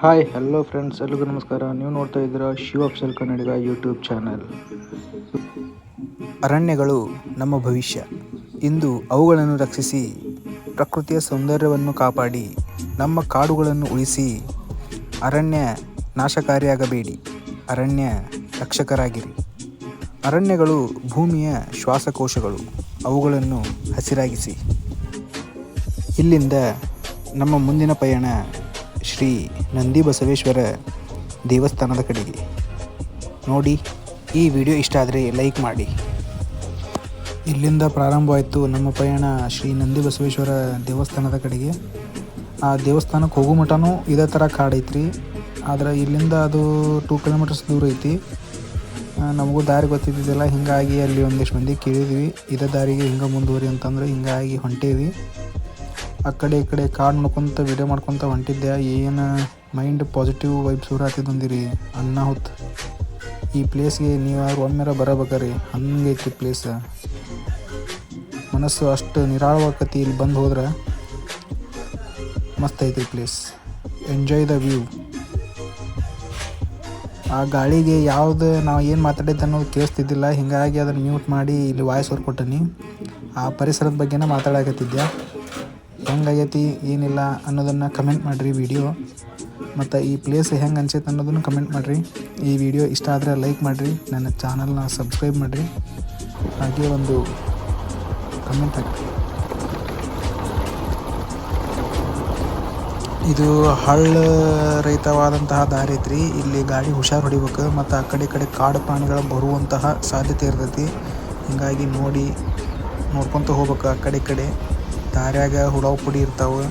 Hi hello friends ಎಲ್ರಿಗೂ ನಮಸ್ಕಾರ. ನೀವು ನೋಡ್ತಾ ಇದ್ದೀರಾ ಶಿವ ಅಫ್ಸಲ್ ಕನ್ನಡಿಗ ಯೂಟ್ಯೂಬ್ ಚಾನಲ್ ಅರಣ್ಯಗಳು ನಮ್ಮ ಭವಿಷ್ಯ. ಇಂದು ಅವುಗಳನ್ನು ರಕ್ಷಿಸಿ, ಪ್ರಕೃತಿಯ ಸೌಂದರ್ಯವನ್ನು ಕಾಪಾಡಿ, ನಮ್ಮ ಕಾಡುಗಳನ್ನು ಉಳಿಸಿ, ಅರಣ್ಯ ನಾಶಕಾರಿಯಾಗಬೇಡಿ. ಅರಣ್ಯ ರಕ್ಷಕರಾಗಿರಿ. ಅರಣ್ಯಗಳು ಭೂಮಿಯ ಶ್ವಾಸಕೋಶಗಳು. ಅವುಗಳನ್ನು ಹಸಿರಾಗಿಸಿ. ಇಲ್ಲಿಂದ ನಮ್ಮ ಮುಂದಿನ ಪಯಣ ಶ್ರೀ ನಂದಿ ಬಸವೇಶ್ವರ ದೇವಸ್ಥಾನದ ಕಡೆಗೆ. ನೋಡಿ, ಈ ವಿಡಿಯೋ ಇಷ್ಟ ಆದರೆ ಲೈಕ್ ಮಾಡಿ. ಇಲ್ಲಿಂದ ಪ್ರಾರಂಭವಾಯಿತು ನಮ್ಮ ಪಯಣ ಶ್ರೀ ನಂದಿ ಬಸವೇಶ್ವರ ದೇವಸ್ಥಾನದ ಕಡೆಗೆ. ಆ ದೇವಸ್ಥಾನಕ್ಕೆ ಹೋಗೋ ಮಟನೂ ಇದೇ ಥರ ಕಾಡೈತ್ರಿ ಆದ್ರೆ ಇಲ್ಲಿಂದ ಅದು ಟೂ ಕಿಲೋಮೀಟರ್ಸ್ ದೂರ ಐತಿ. ನಮಗೂ ದಾರಿ ಗೊತ್ತಿದ್ದಿದ್ದಿಲ್ಲ, ಹಿಂಗಾಗಿ ಅಲ್ಲಿ ಒಂದಿಷ್ಟು ಮಂದಿ ಕೇಳಿದ್ವಿ. ಇದೇ ದಾರಿಗೆ ಹಿಂಗೆ ಮುಂದುವರಿ ಅಂತಂದ್ರೆ ಹಿಂಗಾಗಿ ಹೊಂಟೇವಿ. ಆ ಕಡೆ ಈ ಕಡೆ ಕಾಡು ನೋಡ್ಕೊಂತ ವಿಡಿಯೋ ಮಾಡ್ಕೊತ ಹೊಂಟಿದ್ದೆ. ಏನು ಮೈಂಡ್ ಪಾಸಿಟಿವ್ ವೈಬ್ಸ್ ಅನ್ನ ಅನ್ನಾಹುತ್ ಈ ಪ್ಲೇಸ್ಗೆ ನೀವು ಯಾರು ಒಮ್ಮೆರ ಬರಬೇಕ್ರಿ? ಹಂಗೈತಿ ಪ್ಲೇಸ್ ಮನಸ್ಸು ಅಷ್ಟು ನಿರಾಳವಾಗತಿ ಇಲ್ಲಿ ಬಂದು ಹೋದ್ರೆ ಮಸ್ತ್ ಐತಿ ಪ್ಲೇಸ್ ಎಂಜಾಯ್ ದ ವ್ಯೂ ಆ ಗಾಳಿಗೆ ಯಾವುದು ನಾವು ಏನು ಮಾತಾಡಿದ್ದು ಅನ್ನೋದು ಕೇಳಿಸ್ತಿದ್ದಿಲ್ಲ. ಹೀಗಾಗಿ ಅದನ್ನು ಮ್ಯೂಟ್ ಮಾಡಿ ಇಲ್ಲಿ ವಾಯ್ಸ್ ಹೊರ್ಕೊಟ್ಟನಿ ಆ ಪರಿಸರದ ಬಗ್ಗೆನೇ ಮಾತಾಡಕತ್ತಿದ್ದೆ ಹೆಂಗಾಗೈತಿ ಏನಿಲ್ಲ ಅನ್ನೋದನ್ನು ಕಮೆಂಟ್ ಮಾಡಿರಿ ವಿಡಿಯೋ ಮತ್ತು ಈ ಪ್ಲೇಸ್ ಹೆಂಗೆ ಅನ್ಸೈತೆ ಅನ್ನೋದನ್ನು ಕಮೆಂಟ್ ಮಾಡಿರಿ. ಈ ವಿಡಿಯೋ ಇಷ್ಟ ಆದರೆ ಲೈಕ್ ಮಾಡಿರಿ, ನನ್ನ ಚಾನಲ್ನ ಸಬ್ಸ್ಕ್ರೈಬ್ ಮಾಡಿರಿ. ಹಾಗೆ ಒಂದು ಕಮೆಂಟ್ ಹಾಕಿ ಇದು ಹಳ್ಳ ರಹಿತವಾದಂತಹ ದಾರಿ ಐತ್ರಿ. ಇಲ್ಲಿ ಗಾಡಿ ಹುಷಾರು ಹೊಡಿಬೇಕು, ಮತ್ತು ಆ ಕಡೆ ಕಡೆ ಕಾಡು ಪ್ರಾಣಿಗಳು ಬರುವಂತಹ ಸಾಧ್ಯತೆ ಇರ್ತೈತಿ. ಹೀಗಾಗಿ ನೋಡಿ, ನೋಡ್ಕೊತ ಹೋಗ್ಬೇಕು ಆ ಕಡೆ ಕಡೆ. ದಾರ್ಯಾಗ ಹುಡಾವು ಪುಡಿ ಇರ್ತಾವೆ.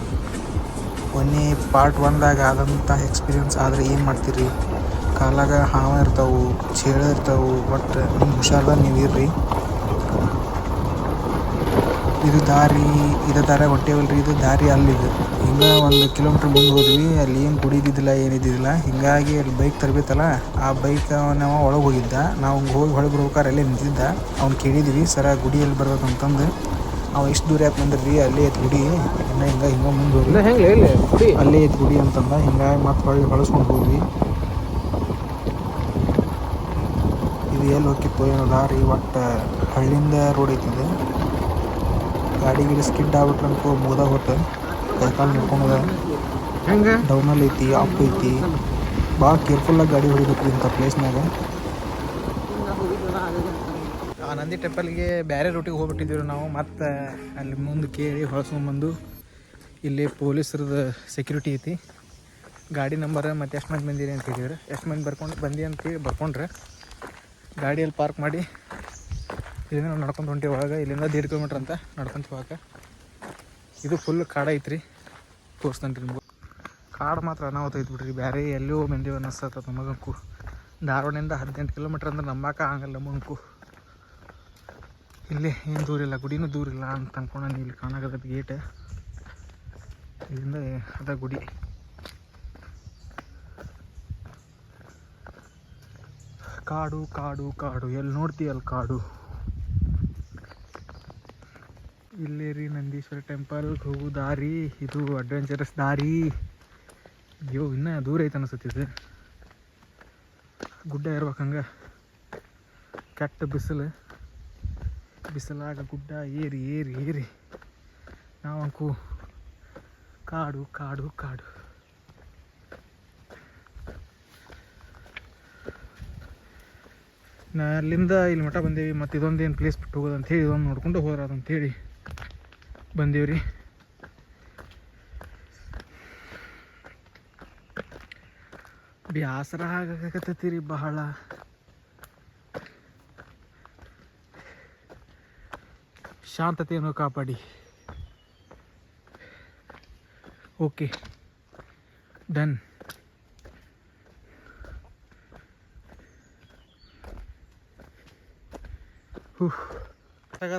ಒನ್ನೆ ಪಾರ್ಟ್ ಒನ್ದಾಗ ಆದಂಥ ಎಕ್ಸ್ಪೀರಿಯನ್ಸ್ ಆದರೆ ಏನು ಮಾಡ್ತೀರಿ? ಕಾಲಾಗ ಹಾವ ಇರ್ತಾವೆ, ಚೇಳು ಇರ್ತಾವೆ ಬಟ್ ನಿಮ್ಮ ಹುಷಾರ್ದಾಗ ನೀವು ಇರ್ರಿ. ಇದು ದಾರಿ ಇದು ದಾರಿ ಹೊಂಟೇವಲ್ರಿ ಇದು ದಾರಿ ಅಲ್ಲಿದೆ. ಹಿಂಗೆ ಒಂದು ಕಿಲೋಮೀಟ್ರ್ ಮುಂದೆ ಹೋದ್ವಿ, ಅಲ್ಲಿ ಏನು ಗುಡಿ ಏನಿದ್ದಿಲ್ಲ ಹಿಂಗಾಗಿ ಅಲ್ಲಿ ಬೈಕ್ ತರಬೇಕಲ್ಲ, ಆ ಬೈಕ್ ನಾವು ಒಳಗೆ ಹೋಗಿದ್ದ. ನಾವು ಹೋಗಿ ಹೊಳಗೆ ಬರ್ಬೇಕಾರೆ ಅಲ್ಲೇ ನಿಂತಿದ್ದ. ಅವ್ನು ಕೇಳಿದ್ವಿ, ಸರ ಗುಡಿಯಲ್ಲಿ ಬರ್ಬೇಕಂತಂದು. ಅವ ಎಷ್ಟು ದೂರ ಯಾಕೆ ಬಂದ್ರಿ ಅಲ್ಲೇ ಐತೆ ಗುಡಿ ಇನ್ನು ಹಿಂಗೆ ಹಿಂಗೆ ಮುಂದೆ ಹೋಗಿ ಹೆಂಗೆ ಇಲ್ಲಿ ಕುಡಿ ಅಲ್ಲೇ ಐತೆ ಗುಡಿ ಅಂತಂದ ಹಿಂಗಾಗಿ ಮತ್ತೆ ಹೊಳ್ಳಿ ಬಳಸ್ಕೊಂಡು ಹೋದ್ವಿ. ಇದು ಎಲ್ಲಿ ಹೋಗಿತ್ತು ಏನೋ ದಾರಿ ಒಟ್ಟು ಹಳ್ಳಿಂದ ರೋಡ್ ಐತಿದೆ. ಗಾಡಿ ಗಿಡಿ ಸ್ಕಿಡ್ ಆಗ್ಬಿಟ್ರೆ ಅನ್ಕೋ ಮುಗ್ದ ಹೊಟ್ಟು ಕೈಕಾಲು ನೋಡ್ಕೊಂಡ ಹೆಂಗೆ? ಡೌನಲ್ಲಿ ಐತಿ ಅಪ್ ಐತಿ. ಭಾಳ ಕೇರ್ಫುಲ್ಲಾಗಿ ಗಾಡಿ ಹೊಡಿಬೇಕು ಇಂಥ ಪ್ಲೇಸ್ನಾಗ ಆ ನಂದಿ ಟೆಂಪಲ್ಗೆ ಬೇರೆ ರೂಟಿಗೆ ಹೋಗ್ಬಿಟ್ಟಿದ್ದೀವಿ ನಾವು. ಮತ್ತು ಅಲ್ಲಿ ಮುಂದೆ ಕೇಳಿ ಹೊಳಸ್ಕೊಂಬಂದು ಇಲ್ಲಿ ಪೊಲೀಸ್ರದ್ದು ಸೆಕ್ಯೂರಿಟಿ ಐತಿ. ಗಾಡಿ ನಂಬರ್ ಮತ್ತು ಎಷ್ಟು ಮಂದಿ ಬಂದಿರಿ ಅಂತ ಹೇಳಿದ್ರೆ ಎಷ್ಟು ಮಂದಿ ಬರ್ಕೊಂಡು ಬಂದಿ ಅಂತೇಳಿ ಬರ್ಕೊಂಡ್ರೆ ಗಾಡಿಯಲ್ಲಿ ಪಾರ್ಕ್ ಮಾಡಿ ಇಲ್ಲಿಂದ ನಾವು ನಡ್ಕೊಂಡು ಒಳಗೆ. ಇಲ್ಲಿಂದ ದೇಡ್ ಕಿಲೋಮೀಟ್ರ್ ಅಂತ ನಡ್ಕೊಂತ ಹೋಗಕ್ಕೆ. ಇದು ಫುಲ್ ಕಾಡ ಐತ್ರಿ. ತೋರಿಸ್ತಂತ್ರಿ ನಿಮ್ಗೆ. ಕಾಡು ಮಾತ್ರ ಅನಾಹುತ ಐತೆ ಬಿಡ್ರಿ. ಬೇರೆ ಎಲ್ಲೋ ಬಂದೀವಿ ಅನ್ನಿಸ್ತದ ನಮಗಂಕು. ಧಾರವಾಡಿಂದ ಹದಿನೆಂಟು ಕಿಲೋಮೀಟ್ರ್ ಅಂದ್ರೆ ನಂಬಕ್ಕ ಆಗಲ್ಲ ನಮಗಂಕು. ಇಲ್ಲಿ ಏನು ದೂರಿಲ್ಲ ಗುಡಿನೂ ದೂರ ಇಲ್ಲ ಅಂತ ಅನ್ಕೊಂಡು ಇಲ್ಲಿ ಕಾಣಾಗದ ಗೇಟ್ ಇಲ್ಲಿಂದ ಅದ ಗುಡಿ. ಕಾಡು ಕಾಡು ಕಾಡು. ಎಲ್ಲಿ ನೋಡ್ತೀಯಲ್ಲ ಕಾಡು? ಇಲ್ಲೇ ರೀ ನಂದೀಶ್ವರ ಟೆಂಪಲ್ ಹೋಗೋ ದಾರಿ, ಇದು ಅಡ್ವೆಂಚರಸ್ ದಾರಿ. ಅಯ್ಯೋ, ಇನ್ನೂ ದೂರ ಐತೆ ಅನಿಸುತ್ತಿದೆ ಗುಡ್ಡ ಇರ್ಬೇಕಂಗೆ ಕೆಟ್ಟ ಬಿಸಿಲು. ಬಿಸಿಲಾಗ ಗುಡ್ಡ ಏರಿ ಏರಿ ಏರಿ. ನಾವಂಕು ಕಾಡು ಕಾಡು ಕಾಡು. ನಾ ಅಲ್ಲಿಂದ ಇಲ್ಲಿ ಮಠ ಬಂದೇವಿ, ಮತ್ತು ಇದೊಂದು ಏನು ಪ್ಲೇಸ್ ಬಿಟ್ಟು ಹೋಗೋದು ಅಂತೇಳಿ ಇದೊಂದು ನೋಡ್ಕೊಂಡು ಹೋದ್ರ ಅದಂತೇಳಿ ಬಂದೇವ್ರಿ. ಬ್ಯಾಸರ ಆಗಕತ್ತೈತಿ ಬಹಳ. ಶಾಂತತೆಯನ್ನು ಕಾಪಾಡಿ. ಓಕೆ. ಡನ್.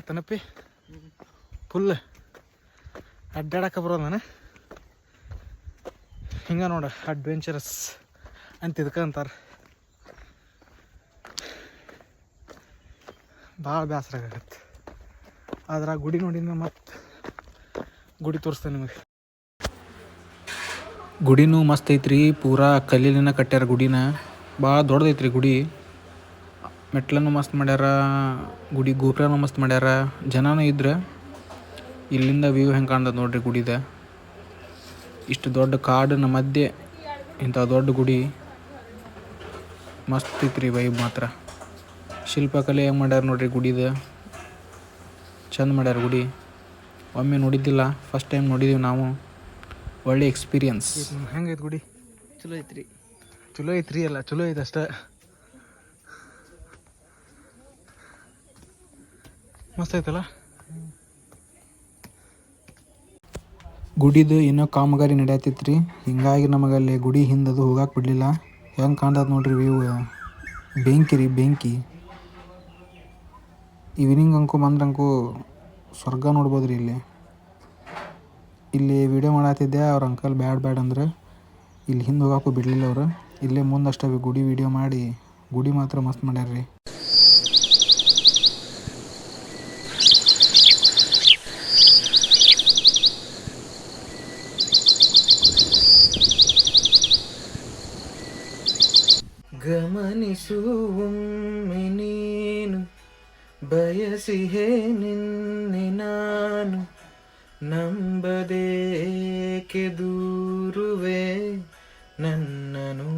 ತನಪಿ. ಫುಲ್ ಅಡ್ಡಾಡಕ್ಕೆ ಬರೋದು ನಾನು. ಹಿಂಗೆ ನೋಡ, ಅಡ್ವೆಂಚರಸ್ ಅಂತ ಇದಕ್ಕೆ ಅಂತಾರೆ. ಭಾಳ ಬೇಸರ ಆದ್ರೆ ಗುಡಿ ನೋಡಿ ಮತ್ತೆ ಗುಡಿ ತೋರಿಸ್ತೇನೆ ನಿಮಗೆ. ಗುಡಿನೂ ಮಸ್ತ್ ಐತ್ರಿ, ಪೂರಾ ಕಲ್ಲಿನ ಕಟ್ಟ್ಯಾರ ಗುಡಿನ. ಭಾಳ ದೊಡ್ಡದೈತ್ರಿ ಗುಡಿ. ಮೆಟ್ಲನ್ನು ಮಸ್ತ್ ಮಾಡ್ಯಾರ, ಗುಡಿ ಗೋಪುರನೂ ಮಸ್ತ್ ಮಾಡ್ಯಾರ. ಜನನೂ ಇದ್ರೆ. ಇಲ್ಲಿಂದ ವ್ಯೂ ಹೆಂಗೆ ಕಾಣ್ತದೆ ನೋಡ್ರಿ ಗುಡಿದ. ಇಷ್ಟು ದೊಡ್ಡ ಕಾಡಿನ ಮಧ್ಯೆ ಇಂಥ ದೊಡ್ಡ ಗುಡಿ. ಮಸ್ತ್ ಐತ್ರಿ ವೈಬ್ ಮಾತ್ರ. ಶಿಲ್ಪಕಲೆ ಹೆಂಗೆ ಮಾಡ್ಯಾರ ನೋಡ್ರಿ ಗುಡಿದ. ಚಂದ ಮಾಡ್ಯಾರ ಗುಡಿ. ಒಮ್ಮೆ ನೋಡಿದ್ದಿಲ್ಲ ಫಸ್ಟ್ ಟೈಮ್ ನೋಡಿದೀವಿ ನಾವು. ಒಳ್ಳೆ ಎಕ್ಸ್ಪೀರಿಯನ್ಸ್ ಹೆಂಗೈತೆ ಗುಡಿ? ಚಲೋ ಐತ್ರಿ. ಚಲೋ ಐತ್ರಿ ಅಲ್ಲ ಚಲೋ ಐತೆ ಅಷ್ಟ. ಮಸ್ತ್ ಐತಲ್ಲ? ಗುಡಿದು ಇನ್ನೂ ಕಾಮಗಾರಿ ನಡೆಯತ್ತೈತ್ರಿ ಹಿಂಗಾಗಿ ನಮಗೆ ಅಲ್ಲಿ ಗುಡಿ ಹಿಂದದು ಹೋಗಕ್ಕೆ ಬಿಡಲಿಲ್ಲ. ಹೆಂಗೆ ಕಾಣ್ತದೆ ನೋಡ್ರಿ ವ್ಯೂ ಬೆಂಕಿ ರೀ ಬೆಂಕಿ. ಈವ್ನಿಂಗ್ ಅಂಕು ಬಂದ್ರಂಕು ಸ್ವರ್ಗ ನೋಡ್ಬೋದು ರೀ ಇಲ್ಲಿ. ಇಲ್ಲಿ ವಿಡಿಯೋ ಮಾಡತ್ತಿದ್ದೆ ಅವ್ರ ಅಂಕಲ್ ಬ್ಯಾಡ್ ಬ್ಯಾಡ್ ಅಂದ್ರೆ ಇಲ್ಲಿ ಹಿಂದೆ ಹೋಗಾಕು ಬಿಡಲಿಲ್ಲ ಅವರು. ಇಲ್ಲೇ ಮುಂದಷ್ಟೇ ಗುಡಿ ವಿಡಿಯೋ ಮಾಡಿ, ಗುಡಿ ಮಾತ್ರ ಮಸ್ತ್ ಮಾಡ್ಯಾರ ರೀ. ಗಮನಿಸುವೊಮ್ಮೆ ಬಯಸಿಹೆ ನಿನ್ನೆ ನಾನು ನಂಬದೇಕೆ ದೂರುವೆ ನನ್ನನು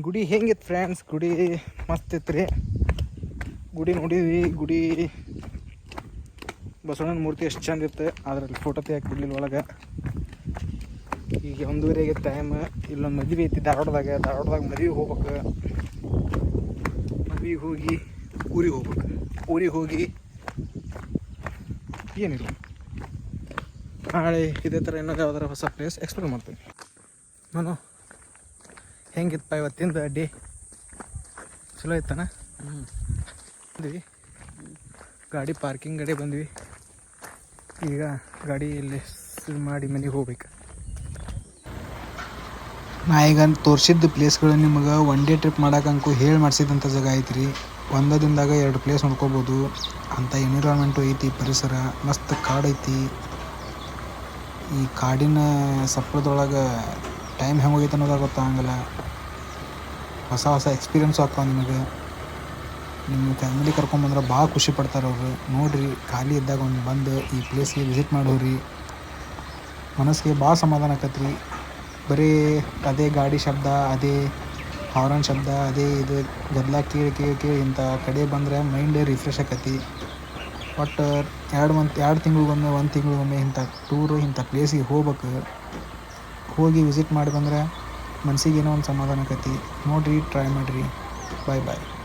ಗುಡಿ ಹೆಂಗಿತ್ತು ಫ್ರೆಂಡ್ಸ್ ಗುಡಿ ಮಸ್ತ್ ಇತ್ತು ರೀ. ಗುಡಿ ನೋಡಿದ್ವಿ, ಗುಡಿ ಬಸವಣ್ಣನ ಮೂರ್ತಿ ಎಷ್ಟು ಚಂದ ಇತ್ತು, ಅದ್ರಲ್ಲಿ ಫೋಟೋ ತೆಗಿಯಕ್ಕೆ ಬಿಡ್ಲಿಲ್ಲ ಒಳಗೆ. ಈಗ ಒಂದೂವರೆಗೆ ಟೈಮ್ ಇಲ್ಲೊಂದು ಮದುವೆ ಐತಿ ಧಾರವಾಡದಾಗ ಧಾರವಾಡದಾಗ ಮದುವೆ ಹೋಗ್ಬೇಕು. ಹೋಗಿ ಊರಿಗೆ ಹೋಗ್ಬೇಕು. ಊರಿಗೆ ಹೋಗಿ ಏನಿಲ್ಲ ನಾಳೆ ಇದೇ ಥರ ಏನಾದ್ರು ಯಾವ್ದಾರ ಹೊಸ ಪ್ಲೇಸ್ ಎಕ್ಸ್ಪ್ಲೋರ್ ಮಾಡ್ತೀನಿ. ನಾನು ಹೆಂಗಿತ್ತಪ್ಪ ಇವತ್ತಿಂದ ಅಡ್ಡಿ? ಚಲೋ ಇತ್ತಾನ? ಬಂದ್ವಿ. ಗಾಡಿ ಪಾರ್ಕಿಂಗ್ ಗಾಡಿ ಬಂದ್ವಿ. ಈಗ ಗಾಡಿ ಇಲ್ಲಿ ಸ್- ಮಾಡಿ ಮನೆಗೆ ಹೋಗ್ಬೇಕು. ನಾ ಈಗ ತೋರಿಸಿದ್ದ ಪ್ಲೇಸ್ಗಳು ನಿಮಗೆ ಒನ್ ಡೇ ಟ್ರಿಪ್ ಮಾಡೋಕ್ಕಂಕು ಹೇಳಿ ಮಾಡಿಸಿದಂಥ ಜಾಗ ಐತ್ರಿ. ಒಂದೇ ದಿನದಾಗ ಎರಡು ಪ್ಲೇಸ್ ನೋಡ್ಕೋಬೋದು. ಅಂಥ ಎನ್ವಿರಾನ್ಮೆಂಟು ಐತಿ, ಪರಿಸರ, ಮಸ್ತ್ ಕಾಡು ಐತಿ. ಈ ಕಾಡಿನ ಸಪ್ಪಳದೊಳಗೆ ಟೈಮ್ ಹೆಂಗೆ ಹೋಗೈತೆ ಅನ್ನೋದಾಗ ಗೊತ್ತಾಗಂಗಿಲ್ಲ ಹೊಸ ಹೊಸ ಎಕ್ಸ್ಪೀರಿಯನ್ಸು ಆಗ್ತಾವ ನಿಮಗೆ. ನಿಮ್ಮ ಫ್ಯಾಮಿಲಿ ಕರ್ಕೊಂಬಂದ್ರೆ ಭಾಳ ಖುಷಿ ಪಡ್ತಾರೆ ಅವರು. ನೋಡಿರಿ, ಖಾಲಿ ಇದ್ದಾಗ ಒಂದು ಬಂದು ಈ ಪ್ಲೇಸ್ಗೆ ವಿಸಿಟ್ ಮಾಡೋರಿ ಮನಸ್ಸಿಗೆ ಭಾಳ ಸಮಾಧಾನ ಆಕತ್ರಿ. ಬರೀ ಅದೇ ಗಾಡಿ ಶಬ್ದ, ಅದೇ ಹಾರನ್ ಶಬ್ದ, ಅದೇ ಇದು ಗದ್ದಲ ಕೇಳಿ ಕೇಳಿ ಕೇಳಿ ಇಂಥ ಕಡೆ ಬಂದರೆ ಮೈಂಡ್ ರಿಫ್ರೆಶ್ ಆಕತಿ. ಒಟ್ಟು ಎರಡು ಮಂತ್, ಎರಡು ತಿಂಗಳಿಗೊಮ್ಮೆ, ಒಂದು ತಿಂಗಳಿಗೊಮ್ಮೆ ಇಂಥ ಟೂರು ಇಂಥ ಪ್ಲೇಸಿಗೆ ಹೋಗ್ಬೇಕು. ಹೋಗಿ ವಿಸಿಟ್ ಮಾಡಿ ಬಂದ್ರೆ ಮನಸ್ಸಿಗೆ ಏನೋ ಒಂದು ಸಮಾಧಾನ ಆಕತಿ. ನೋಡಿರಿ ಟ್ರೈ ಮಾಡಿರಿ. ಬಾಯ್ ಬಾಯ್